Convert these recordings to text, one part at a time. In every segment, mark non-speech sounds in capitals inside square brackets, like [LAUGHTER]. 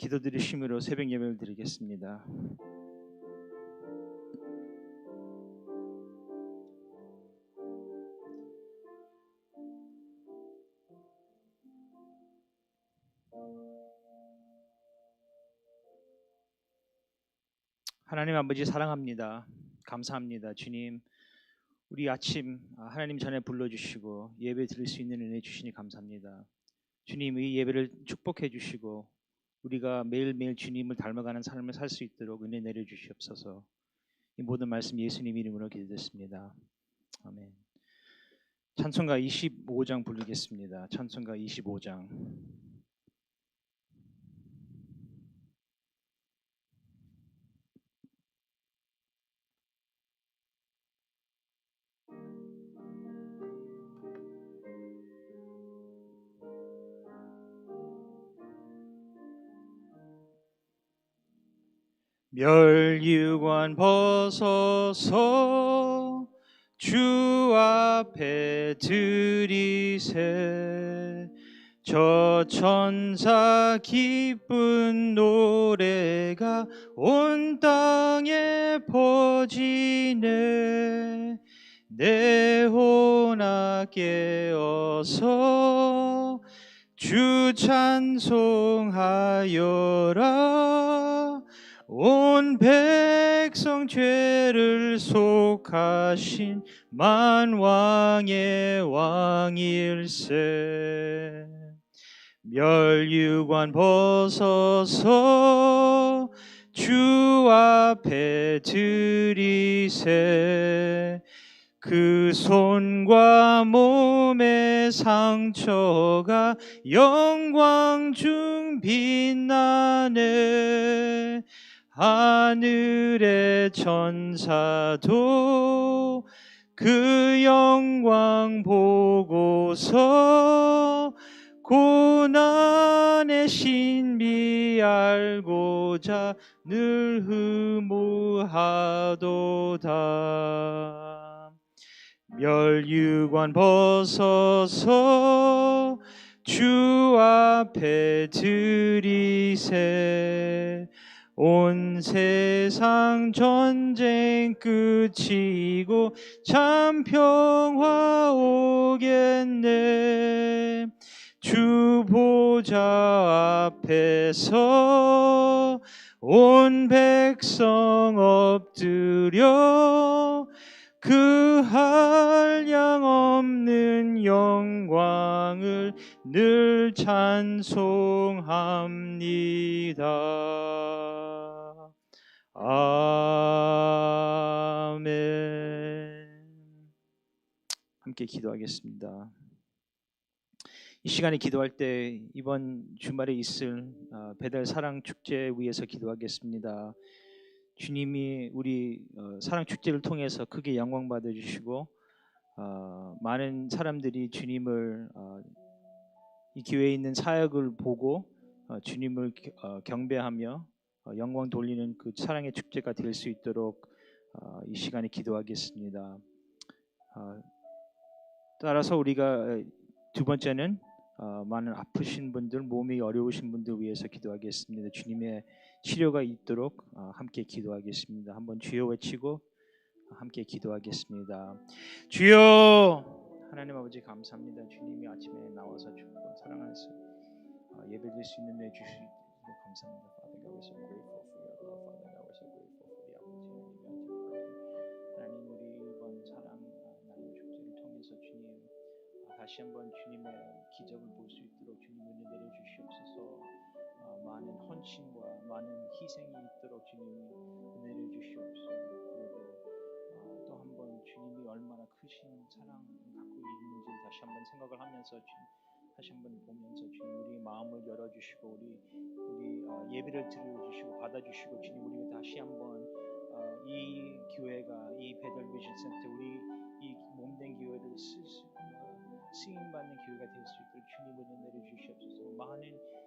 기도 드리심으로 새벽 예배를 드리겠습니다. 하나님 아버지 사랑합니다. 감사합니다. 주님, 우리 아침 아, 하나님 전에 불러주시고 예배 드릴 수 있는 은혜 주시니 감사합니다. 주님 이 예배를 축복해 주시고 우리가 매일매일 주님을 닮아가는 삶을 살 수 있도록 은혜 내려 주시옵소서. 이 모든 말씀 예수님 이름으로 기도했습니다. 아멘. 찬송가 25장 부르겠습니다. 찬송가 25장. 멸류관 벗어서 주 앞에 들이세. 저 천사 기쁜 노래가 온 땅에 퍼지네. 내 혼아 깨어서 주 찬송하여라 온 백성 죄를 속하신 만왕의 왕일세. 멸류관 벗어서 주 앞에 들이세. 그 손과 몸의 상처가 영광 중 빛나네 하늘의 천사도 그 영광 보고서 고난의 신비 알고자 늘 흐무하도다. 멸류관 벗어서 주 앞에 들이세 온 세상 전쟁 끝이고 참 평화 오겠네. 주 보좌 앞에서 온 백성 엎드려 그 한량 없는 영광을 늘 찬송합니다. 아멘. 함께 기도하겠습니다. 이 시간에 기도할 때 이번 주말에 있을 어, 배달 사랑 축제 위해서 기도하겠습니다. 주님이 우리 어, 사랑 축제를 통해서 크게 영광 받아 주시고 어, 많은 사람들이 주님을 어, 이 교회에 있는 사역을 보고 어, 주님을 겨- 어, 경배하며 어, 영광 돌리는 그 사랑의 축제가 될 수 있도록 어, 이 시간에 기도하겠습니다. 어, 따라서 우리가 에, 두 번째는 어, 많은 아프신 분들, 몸이 어려우신 분들 위해서 기도하겠습니다. 주님의 치료가 있도록 어, 함께 기도하겠습니다. 한번 주여 외치고 함께 기도하겠습니다. 주여 하나님 아버지 감사합니다. 주님이 아침에 나와서 주고 사랑하서 어, 예배 드릴 수 있는 내 주시고 감사합니다. Father God, we're so grateful for your love. Father God, we're so grateful for the opportunity to pray. 하나님 우리 이번 사랑 어, 나눔 축제를 통해서 주님 어, 다시 한번 주님의 기적을 볼 수 있도록 주님 은혜 내려 주시옵소서. 어, 많은 헌신과 많은 희생이 있도록 주님이 은혜를 주시옵소서. 그리고 한번 주님이 얼마나 크신 사랑 갖고 있는지 다시 한번 생각을 하면서 다시 한번 보면서 주님 우리 마음을 열어주시고 우리 우리 어, 예배를 들어주시고 받아주시고 주님 우리 다시 한번 어, 이 교회가 이 배달 비전 센터 우리 이 몸된 교회를 쓸 수, 어, 쓰임 받는 교회가 될 수 있도록 주님 은혜 내려 주시옵소서. 많은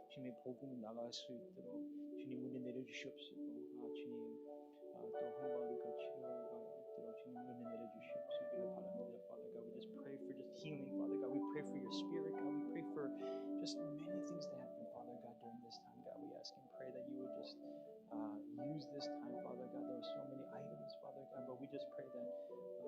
주님의 복음 나갈 수 있도록 주님 은혜 내려 주시옵소서. 아, 주님 아, 또 한번 그 치료가 있도록 주님 은혜 내려 주시옵소기를 바랍니다 Father God we just pray for just healing Father God we pray for your spirit God we pray for just many things to happen Father God during this time God we ask and pray that you would just uh, use this time, Father God. There are so many items, Father God, but we just pray that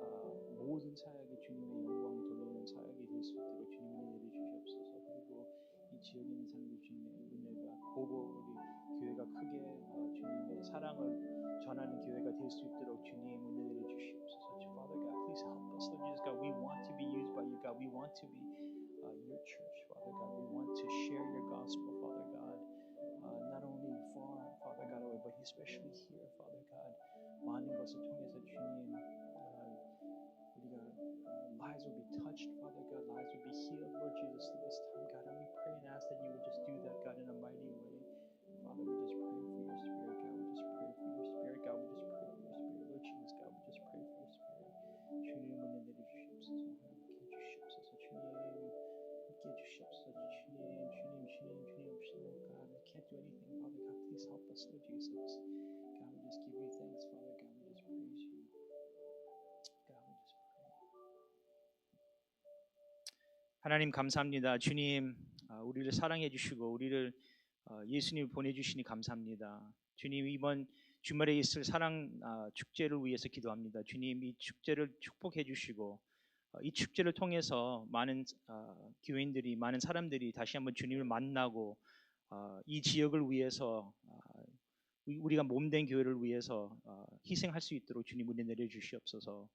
uh, 모든 사역이 주님의 영광 돌리는 사역이 될 수 있도록 주님의 은혜를 주시옵소서. 그리고 이 지역에 있는 사람들 주님의 은혜가 보고 우리 교회가 크게 어, 주님의 사랑을 전하는 교회가 될 수 있도록 주님 은혜 를 주시옵소서. Father God, please help us, Lord Jesus God. We want to be used by you, God. We want to be uh, your church, Father God. We want to share your gospel, Father God. Uh, not only far, Father God, away, but especially here, Father God. 많은 것을 통해서 주님, uh, 우리가 uh, lives will be touched, Father God. Lives will be healed, Lord Jesus, through this time, God. And we pray and ask that you would just do can't do anything, Father God. Please help us, Lord Jesus. God, we just give you thanks, Father God. We just praise you. God, we just pray. 하나님 감사합니다. 주님, 아, 우리를 사랑해 주시고 우리를 어, 예수님 보내 주시니 감사합니다. 주님 이번 주말에 있을 사랑 아, 축제를 위해서 기도합니다. 주님 이 축제를 축복해 주시고 어, 이 축제를 통해서 많은 아, 교인들이 많은 사람들이 다시 한번 주님을 만나고 아, 이 지역을 위해서 아, 우리- 우리가 몸된 교회를 위해서 아, 희생할 수 있도록 주님 은혜 내려 주시옵소서.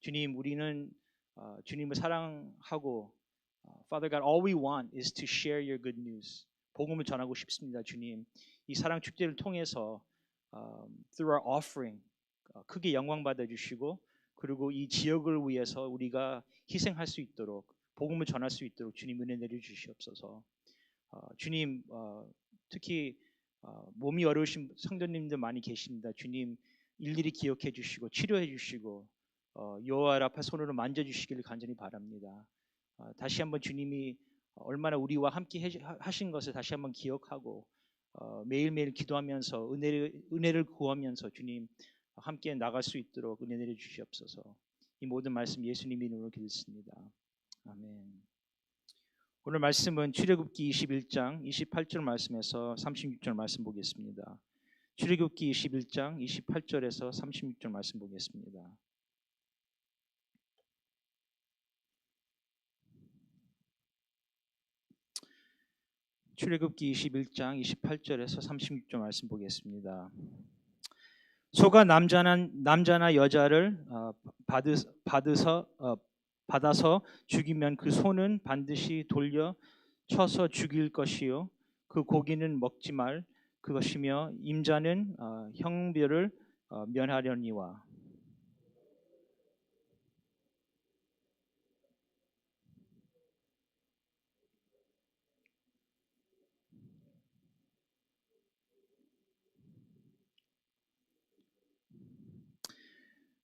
주님 우리는 아, 주님을 사랑하고 아, Father God, all we want is to share your good news. 복음을 전하고 싶습니다, 주님. 이 사랑 축제를 통해서 through our offering 어, 크게 영광 받아 주시고 그리고 이 지역을 위해서 우리가 희생할 수 있도록 복음을 전할 수 있도록 주님 은혜 내려 주시옵소서. 어, 주님 어, 특히 어, 몸이 어려우신 성도님들 많이 계십니다. 주님 일일이 기억해 주시고 치료해 주시고 어, 여호와 앞에 손으로 만져 주시기를 간절히 바랍니다. 어, 다시 한번 주님이 얼마나 우리와 함께 해- 하신 것을 다시 한번 기억하고 어, 매일매일 기도하면서 은혜를 은혜를 구하면서 주님 함께 나갈 수 있도록 은혜 내려 주시옵소서. 이 모든 말씀 예수님 이름으로 기도했습니다. 아멘. 오늘 말씀은 출애굽기 21장 28절 말씀에서 36절 말씀 보겠습니다. 출애굽기 21장 28절에서 36절 말씀 보겠습니다. 출애굽기 21장 28절에서 36절 말씀 보겠습니다. 소가 남자나 남자나 여자를 어, 받으, 받으서 어, 받아서 죽이면 그 소는 반드시 돌려 쳐서 죽일 것이요. 그 고기는 먹지 말 그것이며 임자는 어, 형별을 어, 면하려니와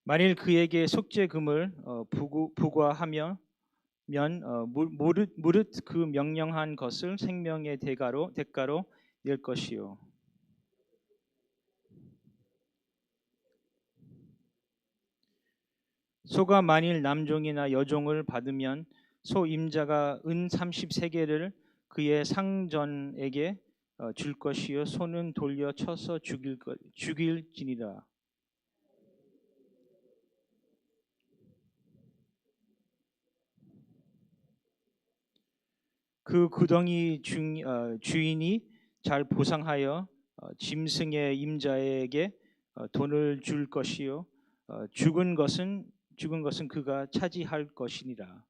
만일 그에게 속죄금을 어, 부구, 부과하며 면 어, 무- 무릇, 그 명령한 것을 생명의 대가로 대가로 낼 것이요. 소가 만일 남종이나 여종을 받으면 소 임자가 은 30세계를 그의 상전에게 어, 줄 것이요. 소는 돌려 쳐서 죽일 것 죽일지니라 그 구덩이 중, 어, 주인이 잘 보상하여 어, 짐승의 임자에게 어, 돈을 줄 것이요 어, 죽은 것은 죽은 것은 그가 차지할 것이니라.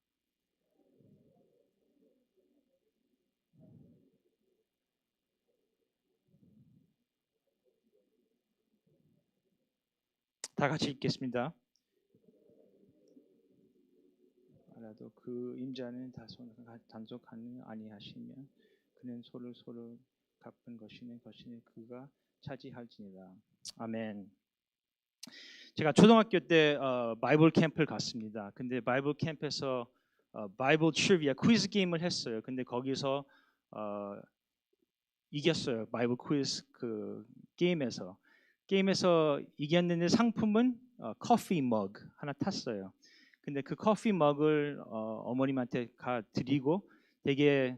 다 같이 읽겠습니다. 알아도 그 임자는 다소 단속하는 아니하시면 그는 소를 소를 갚은 것이니 것이니 그가 차지할지니라. 아멘. 제가 초등학교 때 어, 바이블 캠프를 갔습니다. 근데 바이블 캠프에서 어, 바이블 트리비아 퀴즈 게임을 했어요. 근데 거기서 어, 이겼어요. 바이블 퀴즈 그 게임에서 게임에서 이겼는데 상품은 어, 커피 머그 하나 탔어요. 근데 그 커피 머그를 어, 어머님한테 가 드리고 되게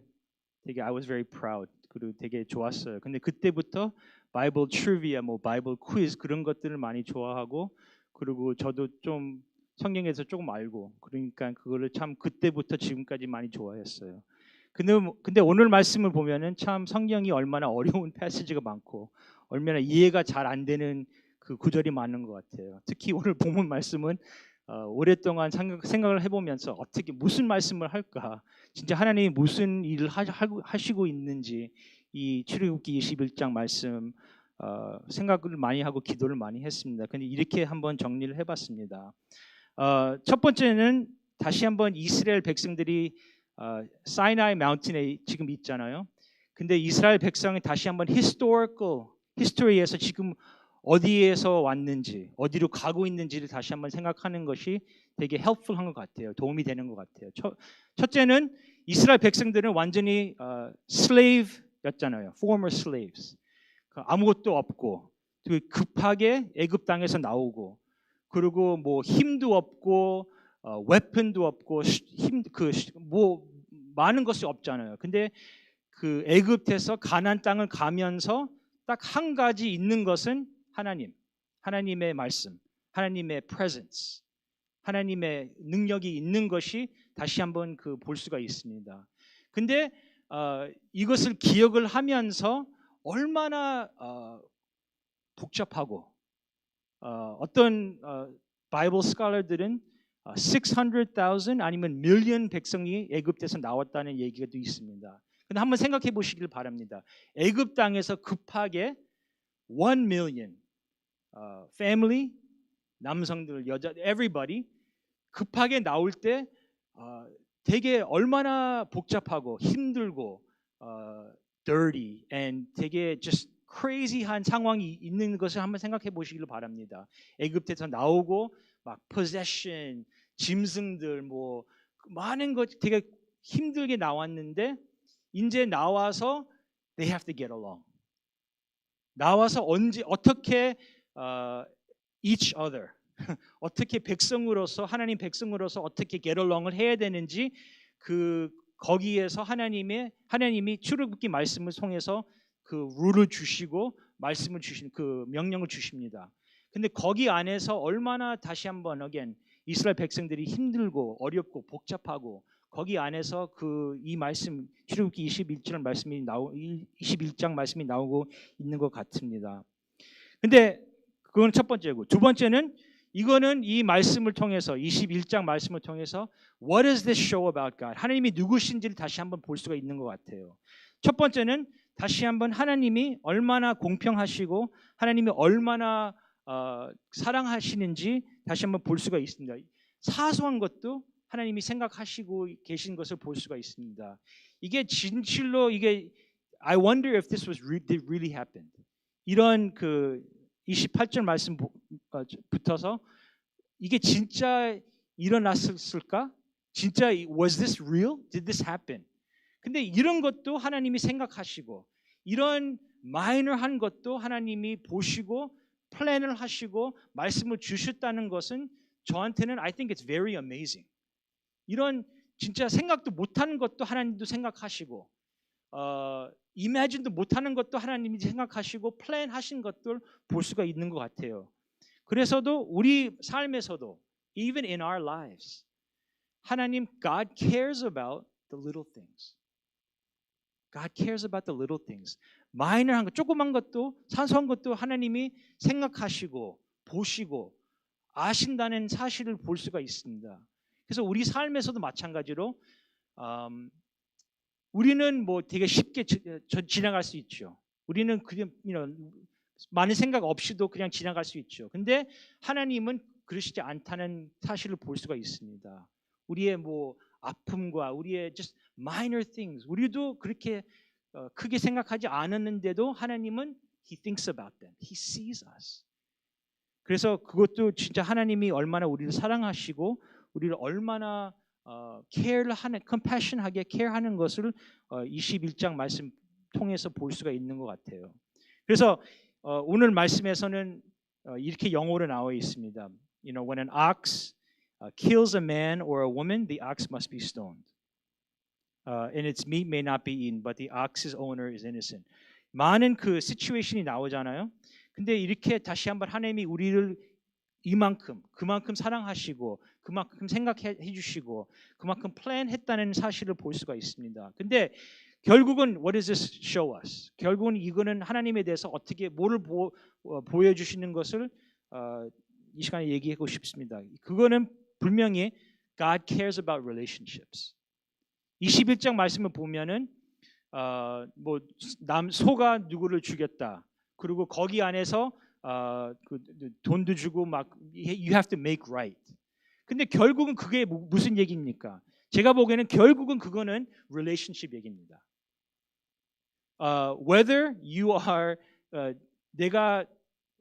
되게 I was very proud. 그리고 되게 좋았어요. 근데 그때부터 바이블 트리비아, 뭐 바이블 퀴즈 그런 것들을 많이 좋아하고 그리고 저도 좀 성경에서 조금 알고 그러니까 그거를 참 그때부터 지금까지 많이 좋아했어요. 근데 뭐- 근데 오늘 말씀을 보면은 참 성경이 얼마나 어려운 [LAUGHS] 패시지가 많고 얼마나 이해가 잘 안 되는 그 구절이 많은 것 같아요. 특히 오늘 [LAUGHS] 본문 말씀은 어, 오랫동안 생각, 생각을 해보면서 어떻게 무슨 말씀을 할까, 진짜 하나님이 무슨 일을 하시고 있는지 이 출애굽기 21장 말씀 어, 생각을 많이 하고 기도를 많이 했습니다. 근데 이렇게 한번 정리를 해봤습니다. 어, 첫 번째는 다시 한번 이스라엘 백성들이 어, 사이나이 마운틴에 지금 있잖아요. 근데 이스라엘 백성이 다시 한번 historical 히스토리에서 지금 어디에서 왔는지, 어디로 가고 있는지를 다시 한번 생각하는 것이 되게 helpful한 것 같아요. 도움이 되는 것 같아요. 첫, 첫째는 이스라엘 백성들은 완전히 어, slave였잖아요. former slaves. 그 아무것도 없고 그 급하게 애굽 땅에서 나오고 그리고 뭐 힘도 없고 어, 웨폰도 없고 힘그뭐 많은 것이 없잖아요. 근데 그 애굽에서 가나안 땅을 가면서 딱 한 가지 있는 것은 하나님, 하나님의 말씀, 하나님의 presence, 하나님의 능력이 있는 것이 다시 한번 그 볼 수가 있습니다. 근데 어, 이것을 기억을 하면서 얼마나 어, 복잡하고 어, 어떤 어, 바이블 스칼러들은 600,000 아니면 밀리언 백성이 애굽에서 나왔다는 얘기가 또 있습니다. 근데 한번 생각해 보시길 바랍니다. 애굽 땅에서 급하게 1 million 어, family 남성들 여자 everybody 급하게 나올 때 어, 되게 얼마나 복잡하고 힘들고 어, dirty and 되게 just crazy한 상황이 있는 것을 한번 생각해 보시길 바랍니다. 애굽에서 나오고 막 possession, 짐승들 뭐 많은 것 되게 힘들게 나왔는데 이제 나와서 they have to get along. 나와서 언제 어떻게 어, each other [LAUGHS] 어떻게 백성으로서 하나님 백성으로서 어떻게 along을 해야 되는지 그 거기에서 하나님의 하나님이 출애굽기 말씀을 통해서 그 룰을 주시고 말씀을 주신 그 명령을 주십니다. 근데 거기 안에서 얼마나 다시 한번 again 이스라엘 백성들이 힘들고 어렵고 복잡하고 거기 안에서 그 이 말씀 출애굽기 21절 말씀이 나오 21장 말씀이 나오고 있는 것 같습니다. 근데 그건 첫 번째고 두 번째는 이거는 이 말씀을 통해서 21장 말씀을 통해서 What is this show about God? 하나님이 누구신지를 다시 한번 볼 수가 있는 것 같아요. 첫 번째는 다시 한번 하나님이 얼마나 공평하시고 하나님이 얼마나 어, 사랑하시는지 다시 한번 볼 수가 있습니다. 사소한 것도 하나님이 생각하시고 계신 것을 볼 수가 있습니다. 이게 진실로 이게 I wonder if this was really happen. 이런 그 28절 말씀 붙어서 이게 진짜 일어났을까? 진짜 was this real? Did this happen? 근데 이런 것도 하나님이 생각하시고 이런 마이너한 것도 하나님이 보시고 플랜을 하시고 말씀을 주셨다는 것은 저한테는 I think it's very amazing. 이런 진짜 생각도 못하는 것도 하나님도 생각하시고 어, 이매진도 못하는 것도 하나님이 생각하시고 플랜하신 것들 볼 수가 있는 것 같아요. 그래서도 우리 삶에서도 even in our lives 하나님 God cares about the little things. God cares about the little things. 마이너한 것, 조그만 것도 사소한 것도 하나님이 생각하시고 보시고 아신다는 사실을 볼 수가 있습니다. 그래서 우리 삶에서도 마찬가지로 음, 우리는 뭐 되게 쉽게 지, 지나갈 수 있죠. 우리는 그냥 많은 생각 없이도 그냥 지나갈 수 있죠. 근데 하나님은 그러시지 않다는 사실을 볼 수가 있습니다. 우리의 뭐 아픔과 우리의 just minor things 우리도 그렇게 어, 크게 생각하지 않았는데도 하나님은 He thinks about them. He sees us. 그래서 그것도 진짜 하나님이 얼마나 우리를 사랑하시고 우리를 얼마나 어, care를 하는, compassion하게 care하는 것을 어, 21장 말씀 통해서 볼 수가 있는 것 같아요. 그래서 어, 오늘 말씀에서는 어, 이렇게 영어로 나와 있습니다. You know, when an ox uh, kills a man or a woman, the ox must be stoned. uh, and its meat may not be eaten, but the ox's owner is innocent. 많은 그 시츄에이션이 나오잖아요. 근데 이렇게 다시 한번 하나님이 우리를 이만큼 그만큼 사랑하시고 그만큼 생각해 주시고 그만큼 플랜했다는 사실을 볼 수가 있습니다. 근데 결국은 what does this show us? 결국은 이거는 하나님에 대해서 어떻게 뭐를 보, 어, 보여주시는 것을 어, 이 시간에 얘기하고 싶습니다. 그거는 분명히 God cares about relationships. 21장 말씀을 보면은 어, 뭐남 소가 누구를 죽였다. 그리고 거기 안에서 어, 그 돈도 주고 막 you have to make right. 근데 결국은 그게 무- 무슨 얘기입니까? 제가 보기에는 결국은 그거는 relationship 얘기입니다. 어, whether you are 어, 내가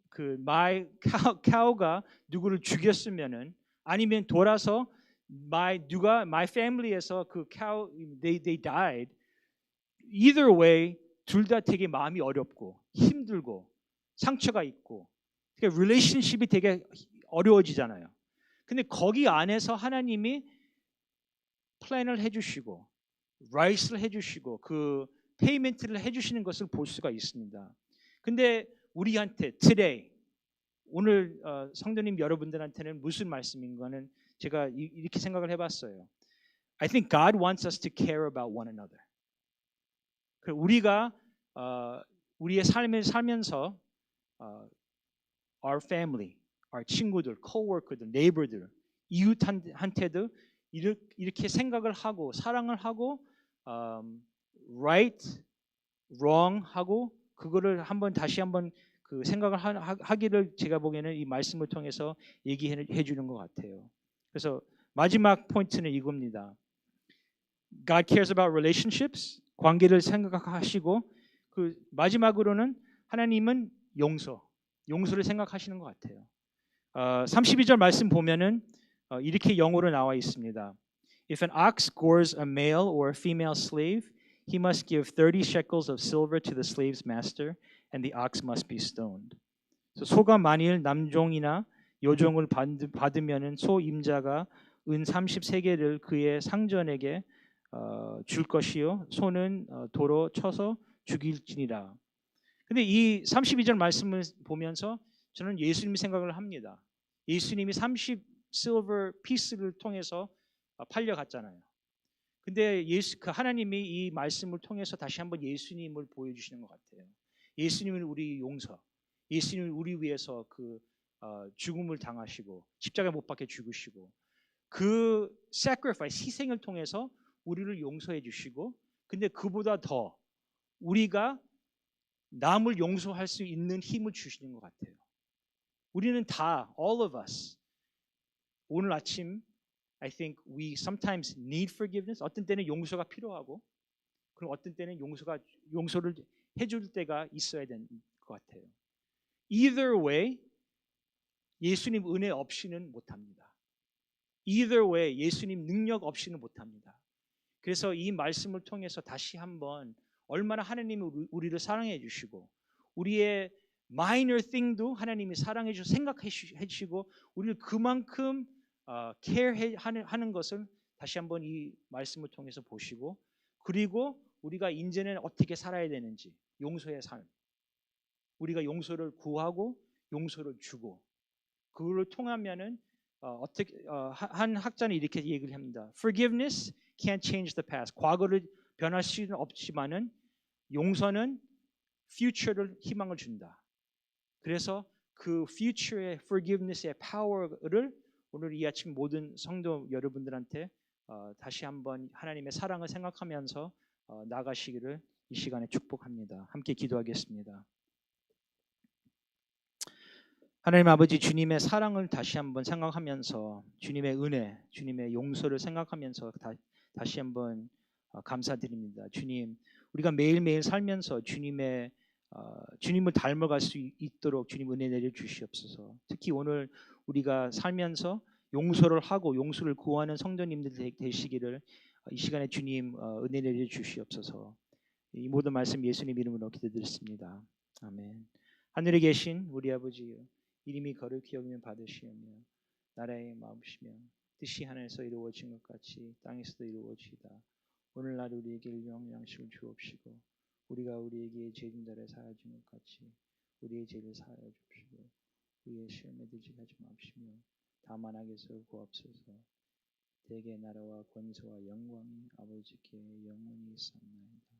그 my cow, cow가 누구를 죽였으면은 아니면 돌아서 my 누가 my family에서 그 cow they they died either way 둘 다 되게 마음이 어렵고 힘들고 상처가 있고 그러니까 relationship이 되게 어려워지잖아요. 근데 거기 안에서 하나님이 플랜을 해주시고 라이스를 해주시고 그 페이멘트를 해주시는 것을 볼 수가 있습니다. 근데 우리한테 today 오늘 어, 성도님 여러분들한테는 무슨 말씀인가는 제가 이, 이렇게 생각을 해봤어요. I think God wants us to care about one another. 그 우리가 어, 우리의 삶을 살면서 어, our family, 친구들, coworker들, neighbor들, 이웃한테도 이렇게, 생각을 하고 사랑을 하고 um, right, wrong 하고 그거를 한번 다시 한번 그 생각을 하, 하- 하기를 제가 보기에는 이 말씀을 통해서 얘기해 주는 것 같아요. 그래서 마지막 포인트는 이겁니다. God cares about relationships, 관계를 생각하시고 그 마지막으로는 하나님은 용서, 용서를 생각하시는 것 같아요. 어, 32절 말씀 보면은 어, 이렇게 영어로 나와 있습니다. If an ox gores a male or a female slave, he must give 30 shekels of silver to the slave's master, and the ox must be stoned. 그래서 소가 만일 남종이나 여종을 받- 받으면은 소 임자가 은 33개를 그의 상전에게 어, 줄 것이요 소는 어, 도로 쳐서 죽일지니라. 근데 이 32절 말씀을 보면서 저는 예수님 생각을 합니다. 예수님이 30 실버 피스를 통해서 어, 팔려갔잖아요. 근데 예수 그 하나님이 이 말씀을 통해서 다시 한번 예수님을 보여주시는 것 같아요. 예수님은 우리 용서, 예수님은 우리 위해서 그 어, 죽음을 당하시고 십자가 못 박혀 죽으시고 그 sacrifice 희생을 통해서 우리를 용서해 주시고 근데 그보다 더 우리가 남을 용서할 수 있는 힘을 주시는 것 같아요. 우리는 다 all of us 오늘 아침 I think we sometimes need forgiveness. 어떤 때는 용서가 필요하고 그럼 어떤 때는 용서가 용서를 해줄 때가 있어야 되는 것 같아요. Either way 예수님 은혜 없이는 못합니다. Either way 예수님 능력 없이는 못합니다. 그래서 이 말씀을 통해서 다시 한번 얼마나 하나님이 우리- 우리를 사랑해 주시고 우리의 minor thing도 하나님이 사랑해 주시고 생각해 주시고 우리를 그만큼 어, care 하는, 것을 다시 한번 이 말씀을 통해서 보시고 그리고 우리가 이제는 어떻게 살아야 되는지 용서의 삶 우리가 용서를 구하고 용서를 주고 그걸 통하면은 어, 어떻게 어, 하- 한 학자는 이렇게 얘기를 합니다. Forgiveness can't change the past. 과거를 변할 수는 없지만은 용서는 future를 희망을 준다. 그래서 그 future의 forgiveness의 power를 오늘 이 아침 모든 성도 여러분들한테 어, 다시 한번 하나님의 사랑을 생각하면서 어, 나가시기를 이 시간에 축복합니다. 함께 기도하겠습니다. 하나님 아버지 주님의 사랑을 다시 한번 생각하면서 주님의 은혜, 주님의 용서를 생각하면서 다, 다시 한번 어, 감사드립니다. 주님, 우리가 매일매일 살면서 주님의 어, 주님을 닮아갈 수 있- 있도록 주님 은혜 내려 주시옵소서. 특히 오늘 우리가 살면서 용서를 하고 용서를 구하는 성도님들 되- 되시기를 어, 이 시간에 주님 어, 은혜 내려 주시옵소서. 이 모든 말씀 예수님 이름으로 기도드렸습니다. 아멘. 하늘에 계신 우리 아버지여 이름이 거룩히 여기면 받으시오며 나라의 마음이시며 뜻이 하늘에서 이루어진 것 같이 땅에서도 이루어지이다. 오늘날 우리에게 일용 양식을 주옵시고 우리가 우리에게 죄진 자를 사하여 준 것 같이 우리의 죄를 사하여 줍시고 우리의 시험에 들지 하지 마시며 다만 악에서 구하옵소서. 대개 나라와 권세와 영광이 아버지께 영원히 있사옵나이다.